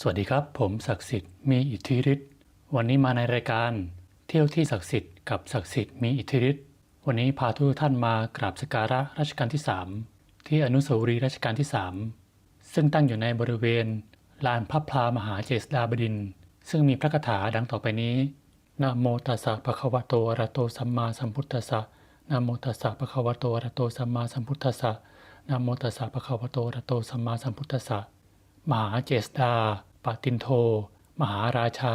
สวัสดีครับ ผมศักดิ์สิทธิ์มีอิทธิฤทธิ์วันนี้มาในรายการ เที่ยวที่ศักดิ์สิทธิ์กับศักดิ์สิทธิ์มีอิทธิฤทธิ์วันนี้พาทุกท่านมากราบสการะรัชกาลที่ 3 ที่อนุสาวรีย์รัชกาลที่ 3 ซึ่งตั้งอยู่ในบริเวณลานพระพลามหาเจษฎาบดิน ซึ่งมีพระคาถาดังต่อไปนี้นะโมตัสสะภะคะวะโตอะระโตสัมมาสัมพุทธัสสะนะโมตัสสะภะคะวะโตอะระโตสัมมาสัมพุทธัสสะนะโมตัสสะภะคะวะโตอะระโตสัมมาสัมพุทธัสสะ มหาเจษดาปตินโท มหาราชา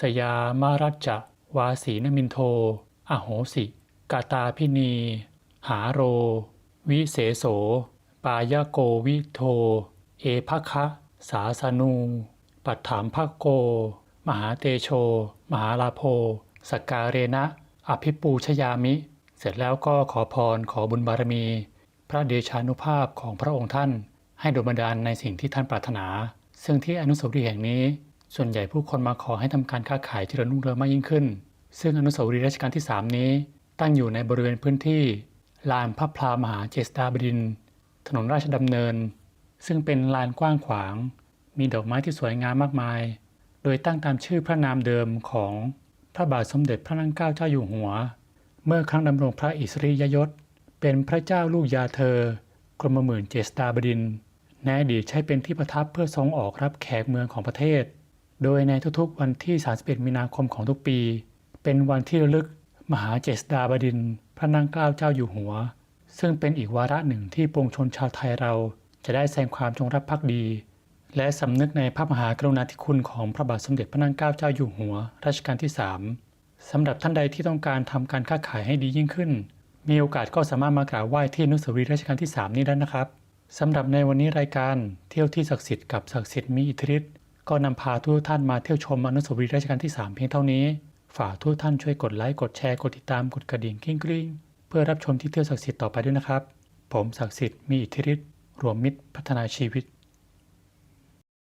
สยามารัจจะวาสีนมินโท อโหสิ กาตาพินี หาโร วิเสโส ปายโกวิโท เอภคะ สาสนู ปัฏฐามภโก มหาเตโช มหาลาโภสกการเรนะอภิปูชยามิ เสร็จแล้วก็ขอพรขอบุญบารมี พระเดชานุภาพของพระองค์ท่าน ให้โดนบันดาลในสิ่งที่ท่านปรารถนา ซึ่งที่อนุสาวรีย์แห่งนี้ ส่วนใหญ่ผู้คนมาขอให้ทำการค้าขายที่เจริญรุ่งเรืองมากยิ่งขึ้น ซึ่งอนุสาวรีย์รัชกาลที่ 3 นี้ ตั้งอยู่ในบริเวณพื้นที่ลานพระพลามหาเจษฎาบดิน ถนนราชดำเนิน ซึ่งเป็นลานกว้างขวาง มีดอกไม้ที่สวยงามมากมาย โดยตั้งตามชื่อพระนามเดิมของพระบาทสมเด็จพระนั่งเกล้าเจ้าอยู่หัว เมื่อครั้งดำรงพระอิสริยยศ เป็นพระเจ้าลูกยาเธอกรมหมื่นเจษฎาบดินทร์ ในอดีตใช้เป็นที่ประทับเพื่อทรงออกรับแขกเมืองของประเทศ โดยในทุกๆวันที่ 31 มีนาคมของทุกปี เป็นวันที่ระลึกมหาเจษฎาบดิน พระนั่งเกล้าเจ้าอยู่หัว ซึ่งเป็นอีกวาระหนึ่งที่ปวงชนชาวไทยเราจะได้แสดงความจงรักภักดี และสำนึกในพระมหากรุณาธิคุณของพระบาทสมเด็จพระนั่งเกล้าเจ้าอยู่หัวรัชกาลที่ 3สำหรับท่านใดที่ต้องการทำการค้าขายให้ดียิ่งขึ้น มีโอกาสก็สามารถมากราบไหว้ที่นุสาวรีรัชกาลที่ 3 นี้ได้นะครับ สำหรับในวันนี้รายการเที่ยวที่ศักดิ์สิทธิ์กับศักดิ์สิทธิ์มีอิทธิฤทธิ์ก็นำพาทุกท่านมาเที่ยวชมอนุสาวรีย์รัชกาลที่ 3 เพียงเท่านี้ ฝากทุกท่านช่วยกดไลค์กดแชร์กดติดตามกดกระดิ่งกิ้งกริ้งเพื่อรับชมที่เที่ยวศักดิ์สิทธิ์ต่อไปด้วยนะครับ ผมศักดิ์สิทธิ์มีอิทธิฤทธิ์รวมมิตรพัฒนาชีวิต